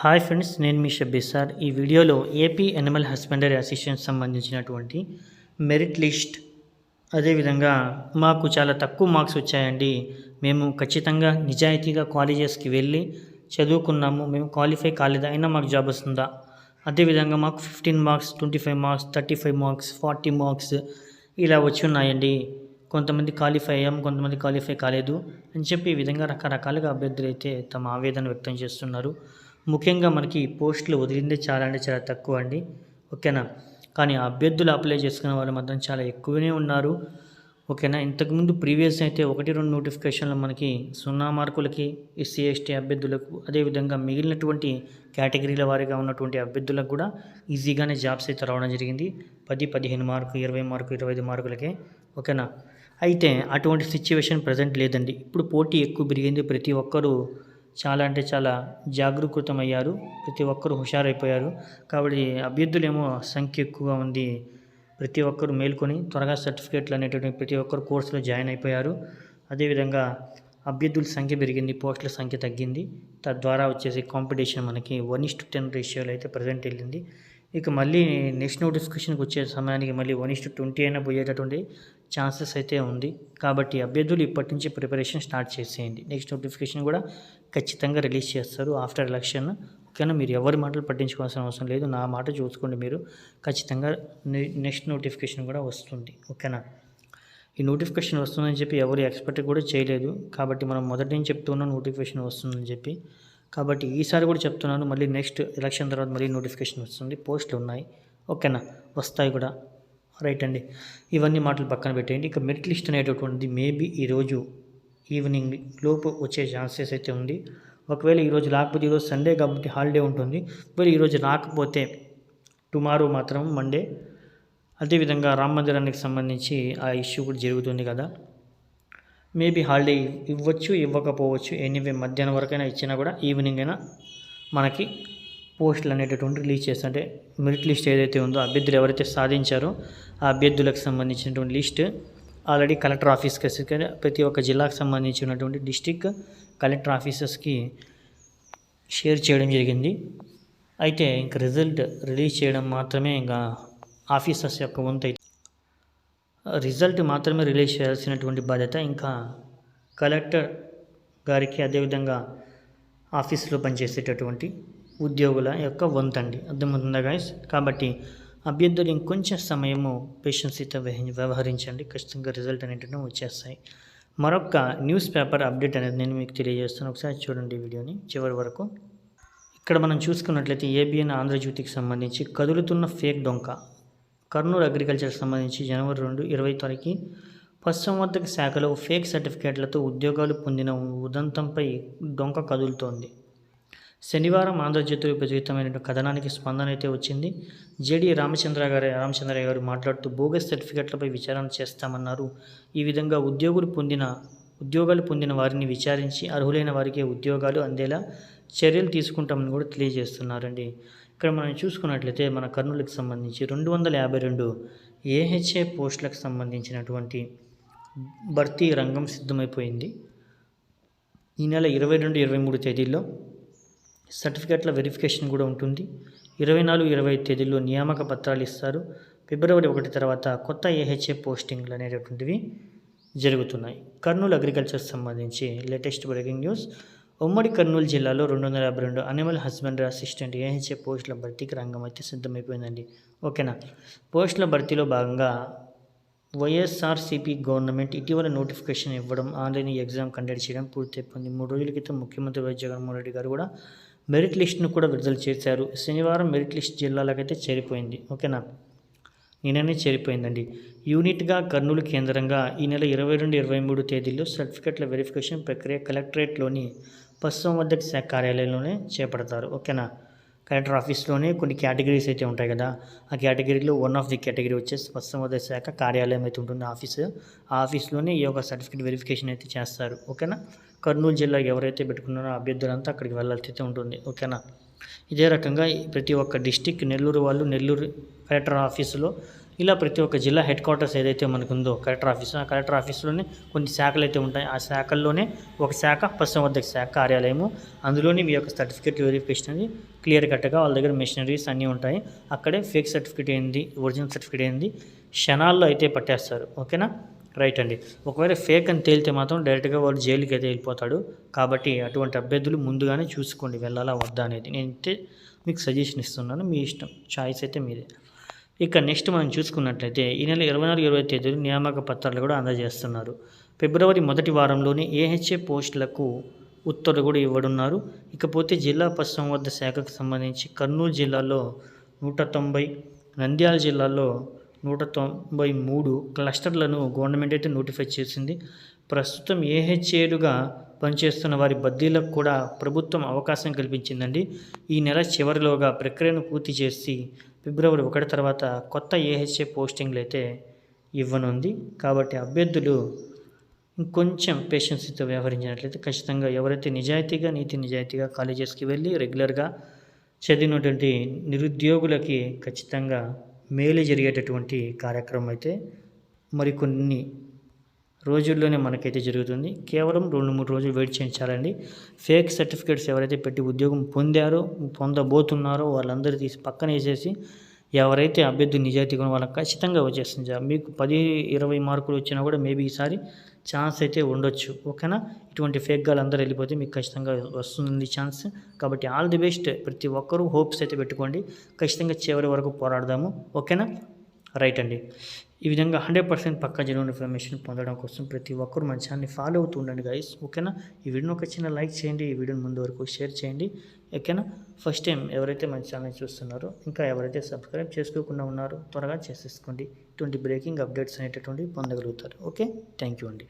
Hi friends నేను మీ Shabbi sir. ఈ వీడియోలో ఏపీ ఎనిమల్ హస్బెండరీ అసిస్టెంట్ సంబంధించినటువంటి మెరిట్ లిస్ట్. అదేవిధంగా మాకు చాలా తక్కువ మార్క్స్ వచ్చాయండి. మేము ఖచ్చితంగా నిజాయితీగా కాలేజెస్కి వెళ్ళి చదువుకున్నాము. మేము క్వాలిఫై కాలేదా అయినా మాకు జాబ్ వస్తుందా? అదేవిధంగా మాకు fifteen marks twenty five marks thirty five marks forty marks ఇలా వచ్చి ఉన్నాయండి. కొంతమంది క్వాలిఫై అయ్యాం కొంతమంది క్వాలిఫై కాలేదు అని చెప్పి ఈ విధంగా రకరకాలుగా అభ్యర్థులు అయితే తమ ఆవేదన వ్యక్తం చేస్తున్నారు. ముఖ్యంగా మనకి పోస్టులు వదిలిందే చాలా అంటే చాలా తక్కువ అండి. ఓకేనా? కానీ అభ్యర్థులు అప్లై చేసుకున్న వాళ్ళు మాత్రం చాలా ఎక్కువనే ఉన్నారు. ఓకేనా? ఇంతకుముందు ప్రీవియస్ అయితే ఒకటి రెండు నోటిఫికేషన్లు మనకి సున్నా మార్కులకి ఎస్సీ ఎస్టీ అభ్యర్థులకు అదేవిధంగా మిగిలినటువంటి కేటగిరీల వారీగా ఉన్నటువంటి అభ్యర్థులకు కూడా ఈజీగానే జాబ్స్ అయితే రావడం జరిగింది. పది పదిహేను మార్కు ఇరవై మార్కు ఇరవై ఐదు మార్కులకే. ఓకేనా? అయితే అటువంటి సిచ్యువేషన్ ప్రజెంట్ లేదండి. ఇప్పుడు పోటీ ఎక్కువ పెరిగింది. ప్రతి ఒక్కరూ చాలా అంటే చాలా జాగరూకృతమయ్యారు. ప్రతి ఒక్కరు హుషారైపోయారు. కాబట్టి అభ్యర్థులేమో సంఖ్య ఎక్కువగా ఉంది ప్రతి ఒక్కరు మేల్కొని త్వరగా సర్టిఫికేట్లు అనేటువంటి ప్రతి ఒక్కరు కోర్సులో జాయిన్ అయిపోయారు. అదేవిధంగా అభ్యర్థుల సంఖ్య పెరిగింది పోస్టుల సంఖ్య తగ్గింది. తద్వారా వచ్చేసి కాంపిటీషన్ మనకి వన్ ఇస్ టు టెన్ రేషియోలో అయితే ప్రజెంట్ వెళ్ళింది. ఇక మళ్ళీ నెక్స్ట్ నోటిఫికేషన్కి వచ్చే సమయానికి మళ్ళీ వన్ ఇస్ టు ట్వంటీ అయినా పోయేటటువంటి ఛాన్సెస్ అయితే ఉంది. కాబట్టి అభ్యర్థులు ఇప్పటి నుంచి ప్రిపరేషన్ స్టార్ట్ చేసేయండి. నెక్స్ట్ నోటిఫికేషన్ కూడా ఖచ్చితంగా రిలీజ్ చేస్తారు ఆఫ్టర్ ఎలక్షన్. ఓకేనా? మీరు ఎవరి మాటలు పట్టించుకోవాల్సిన అవసరం లేదు. నా మాట చూసుకోండి మీరు. ఖచ్చితంగా నెక్స్ట్ నోటిఫికేషన్ కూడా వస్తుంది. ఓకేనా? ఈ నోటిఫికేషన్ వస్తుందని చెప్పి ఎవరు ఎక్స్పెక్ట్ కూడా చేయలేదు. కాబట్టి మనం మొదటి నుంచి చెప్తున్న నోటిఫికేషన్ వస్తుందని చెప్పి. కాబట్టి ఈసారి కూడా చెప్తున్నాను. మళ్ళీ నెక్స్ట్ ఎలక్షన్ తర్వాత మళ్ళీ నోటిఫికేషన్ వస్తుంది. పోస్టులు ఉన్నాయి. ఓకేనా? వస్తాయి కూడా. రైట్ అండి. ఇవన్నీ మాటలు పక్కన పెట్టేయండి. ఇక మెరిట్ లిస్ట్ అనేటటువంటిది మేబీ ఈరోజు ఈవినింగ్ లోపు వచ్చే ఛాన్సెస్ అయితే ఉంది. ఒకవేళ ఈరోజు రాకపోతే ఈరోజు సండే కాబట్టి హాలిడే ఉంటుంది. మరి ఈరోజు రాకపోతే టుమారో మాత్రం మండే. అదేవిధంగా రామ మందిరానికి సంబంధించి ఆ ఇష్యూ కూడా జరుగుతుంది కదా. మేబీ హాలిడే ఇవ్వచ్చు ఇవ్వకపోవచ్చు. ఎనీవే మధ్యాహ్నం వరకైనా ఇచ్చినా కూడా ఈవినింగ్ అయినా మనకి పోస్టులు అనేటటువంటి రిలీజ్ చేస్తారు అంటే మెరిట్ లిస్ట్ ఏదైతే ఉందో అభ్యర్థులు ఎవరైతే సాధించారో ఆ అభ్యర్థులకు సంబంధించినటువంటి లిస్ట్ ఆల్రెడీ కలెక్టర్ ఆఫీస్కి ప్రతి ఒక్క జిల్లాకు సంబంధించినటువంటి డిస్టిక్ కలెక్టర్ ఆఫీసర్స్కి షేర్ చేయడం జరిగింది. అయితే ఇంకా రిజల్ట్ రిలీజ్ చేయడం మాత్రమే ఇంకా ఆఫీసర్స్ యొక్క వంతు అయితే. రిజల్ట్ మాత్రమే రిలీజ్ చేయాల్సినటువంటి బాధ్యత ఇంకా కలెక్టర్ గారికి అదేవిధంగా ఆఫీస్లో పనిచేసేటటువంటి ఉద్యోగుల యొక్క వంతండి అర్థమవుతుందా గాయస్ కాబట్టి అభ్యర్థులు ఇంకొంచెం సమయము పేషెన్సీతో వ్యవహరించండి. ఖచ్చితంగా రిజల్ట్ అనేటివి వచ్చేస్తాయి. మరొక న్యూస్ పేపర్ అప్డేట్ అనేది నేను మీకు తెలియజేస్తాను. ఒకసారి చూడండి వీడియోని. చివరి వరకు. ఇక్కడ మనం చూసుకున్నట్లయితే ఏబిఎన్ ఆంధ్రజ్యోతికి సంబంధించి కదులుతున్న ఫేక్ డొంక కర్నూలు అగ్రికల్చర్ సంబంధించి జనవరి రెండు ఇరవై తారీఖు. పశుసంవర్ధక శాఖలో ఫేక్ సర్టిఫికేట్లతో ఉద్యోగాలు పొందిన ఉదంతంపై డొంక కదులుతోంది. శనివారం ఆంధ్రజ్యోతిలో ప్రచురితమైన కథనానికి స్పందన అయితే వచ్చింది. జేడీ రామచంద్ర గారి రామచంద్రయ్య గారు మాట్లాడుతూ బోగస్ సర్టిఫికెట్లపై విచారణ చేస్తామన్నారు. ఈ విధంగా ఉద్యోగులు పొందిన ఉద్యోగాలు పొందిన వారిని విచారించి అర్హులైన వారికి ఉద్యోగాలు అందేలా చర్యలు తీసుకుంటామని కూడా తెలియజేస్తున్నారండి. ఇక్కడ మనం చూసుకున్నట్లయితే మన కర్నూలుకి సంబంధించి రెండు వందల యాభై రెండు ఏహెచ్ఏ పోస్టులకు సంబంధించినటువంటి భర్తీ రంగం సిద్ధమైపోయింది. ఈ నెల ఇరవై రెండు ఇరవై మూడు తేదీల్లో సర్టిఫికేట్ల వెరిఫికేషన్ కూడా ఉంటుంది. ఇరవై నాలుగు ఇరవై తేదీల్లో నియామక పత్రాలు ఇస్తారు. ఫిబ్రవరి ఒకటి తర్వాత కొత్త ఏహెచ్ఏ పోస్టింగ్లు అనేటటువంటివి జరుగుతున్నాయి. కర్నూలు అగ్రికల్చర్ సంబంధించి లేటెస్ట్ బ్రేకింగ్ న్యూస్. ఉమ్మడి కర్నూలు జిల్లాలో రెండు వందల యాభై రెండు అనిమల్ హస్బెండరీ అసిస్టెంట్ ఏహెచ్ఏ పోస్టుల భర్తీకి రంగం అయితే సిద్ధమైపోయిందండి. ఓకేనా? పోస్టుల భర్తీలో భాగంగా వైఎస్ఆర్సీపీ గవర్నమెంట్ ఇటీవల నోటిఫికేషన్ ఇవ్వడం ఆన్లైన్ ఎగ్జామ్ కండక్ట్ చేయడం పూర్తయిపోయింది. మూడు రోజుల క్రితం ముఖ్యమంత్రి వైఎస్ జగన్మోహన్ రెడ్డి గారు కూడా మెరిట్ లిస్ట్ను కూడా విడుదల చేశారు. శనివారం మెరిట్ లిస్ట్ జిల్లాలకైతే చేరిపోయింది. ఓకేనా? నిన్ననే చేరిపోయిందండి. యూనిట్గా కర్నూలు కేంద్రంగా ఈ నెల ఇరవై రెండు ఇరవై మూడు తేదీల్లో సర్టిఫికెట్ల వెరిఫికేషన్ ప్రక్రియ కలెక్టరేట్లోని పశుసంవర్ధక శాఖ కార్యాలయంలోనే చేపడతారు. ఓకేనా? కలెక్టర్ ఆఫీస్లోనే కొన్ని కేటగిరీస్ అయితే ఉంటాయి కదా ఆ కేటగిరీలో వన్ ఆఫ్ ది కేటగిరీ వచ్చేసి పశ్చిమోదయ శాఖ కార్యాలయం అయితే ఉంటుంది ఆఫీస్. ఆ ఆఫీస్లోనే ఈ యొక్క సర్టిఫికేట్ వెరిఫికేషన్ అయితే చేస్తారు. ఓకేనా? కర్నూలు జిల్లా ఎవరైతే పెట్టుకున్నారో అభ్యర్థులంతా అక్కడికి వెళ్ళాల్సి అయితే ఉంటుంది. ఓకేనా? ఇదే రకంగా ప్రతి ఒక్క డిస్టిక్ నెల్లూరు వాళ్ళు నెల్లూరు కలెక్టర్ ఆఫీసులో ఇలా ప్రతి ఒక్క జిల్లా హెడ్ క్వార్టర్స్ ఏదైతే మనకు ఉందో కలెక్టర్ ఆఫీస్ ఆ కలెక్టర్ ఆఫీస్లోనే కొన్ని శాఖలు అయితే ఉంటాయి. ఆ శాఖల్లోనే ఒక శాఖ పశుసంవర్ధక శాఖ కార్యాలయము. అందులోని మీ యొక్క సర్టిఫికేట్ వెరిఫికేషన్ అనేది క్లియర్ కట్గా వాళ్ళ దగ్గర మెషినరీస్ అన్నీ ఉంటాయి. అక్కడే ఫేక్ సర్టిఫికేట్ ఏంది ఒరిజినల్ సర్టిఫికేట్ ఏంది క్షణాల్లో అయితే పట్టేస్తారు. ఓకేనా? రైట్ అండి. ఒకవేళ ఫేక్ అని తేలితే మాత్రం డైరెక్ట్గా వాళ్ళు జైలుకి అయితే వెళ్ళిపోతాడు. కాబట్టి అటువంటి అభ్యర్థులు ముందుగానే చూసుకోండి. వెళ్ళాలా వద్దా అనేది నేనైతే మీకు సజెషన్ ఇస్తున్నాను. మీ ఇష్టం. చాయిస్ అయితే మీదే. ఇక నెక్స్ట్ మనం చూసుకున్నట్లయితే ఈ నెల ఇరవై నాలుగు ఇరవై తేదీలు నియామక పత్రాలు కూడా అందజేస్తున్నారు. ఫిబ్రవరి మొదటి వారంలోనే ఏహెచ్ఏ పోస్టులకు ఉత్తర్వులు కూడా ఇవ్వడున్నారు ఇకపోతే జిల్లా పశుసంవర్ధ శాఖకు సంబంధించి కర్నూలు జిల్లాలో నూట తొంభై నంద్యాల జిల్లాలో నూట తొంభై మూడు క్లస్టర్లను గవర్నమెంట్ అయితే నోటిఫై చేసింది. ప్రస్తుతం ఏహెచ్ఏలుగా పనిచేస్తున్న వారి బద్దీలకు కూడా ప్రభుత్వం అవకాశం కల్పించిందండి. ఈ నెల చివరిలోగా ప్రక్రియను పూర్తి చేసి ఫిబ్రవరి ఒకటి తర్వాత కొత్త ఏహెచ్ఏ పోస్టింగ్లు అయితే ఇవ్వనుంది. కాబట్టి అభ్యర్థులు ఇంకొంచెం పేషెన్స్తో వ్యవహరించినట్లయితే ఖచ్చితంగా ఎవరైతే నిజాయితీగా నీతి నిజాయితీగా కాలేజెస్కి వెళ్ళి రెగ్యులర్గా చదివినటువంటి నిరుద్యోగులకి ఖచ్చితంగా మేలు జరిగేటటువంటి కార్యక్రమం అయితే మరికొన్ని రోజుల్లోనే మనకైతే జరుగుతుంది. కేవలం రెండు మూడు రోజులు వెయిట్ చేయించాలండి ఫేక్ సర్టిఫికేట్స్ ఎవరైతే పెట్టి ఉద్యోగం పొందారో పొందబోతున్నారో వాళ్ళందరూ తీసి పక్కన వేసేసి ఎవరైతే అభ్యర్థి నిజాయితీగా వాళ్ళకి ఖచ్చితంగా వచ్చేస్తుంది జాబ్. మీకు పది ఇరవై మార్కులు వచ్చినా కూడా మేబీ ఈసారి ఛాన్స్ అయితే ఉండొచ్చు. ఓకేనా? ఇటువంటి ఫేక్ గాలు అందరూ వెళ్ళిపోతే మీకు ఖచ్చితంగా వస్తుంది ఛాన్స్. కాబట్టి ఆల్ ది బెస్ట్. ప్రతి ఒక్కరూ హోప్స్ అయితే పెట్టుకోండి. ఖచ్చితంగా చివరి వరకు పోరాడదాము. ఓకేనా? రైట్ అండి. ఈ విధంగా హండ్రెడ్ పర్సెంట్ పక్కా జెన్యున్ ఇన్ఫర్మేషన్ పొందడం కోసం ప్రతి ఒక్కరు మన ఛానల్ని ఫాలో అవుతూ ఉండండి గైస్ ఓకేనా? ఈ వీడియోని ఒక చిన్న లైక్ చేయండి ఈ వీడియోని ముందు వరకు షేర్ చేయండి. ఓకేనా? ఫస్ట్ టైం ఎవరైతే మన ఛానల్ చూస్తున్నారో ఇంకా ఎవరైతే సబ్స్క్రైబ్ చేసుకోకుండా ఉన్నారో త్వరగా చేసేసుకోండి. ఇటువంటి బ్రేకింగ్ అప్డేట్స్ అనేటటువంటి పొందగలుగుతారు. ఓకే? థ్యాంక్ యూ అండి.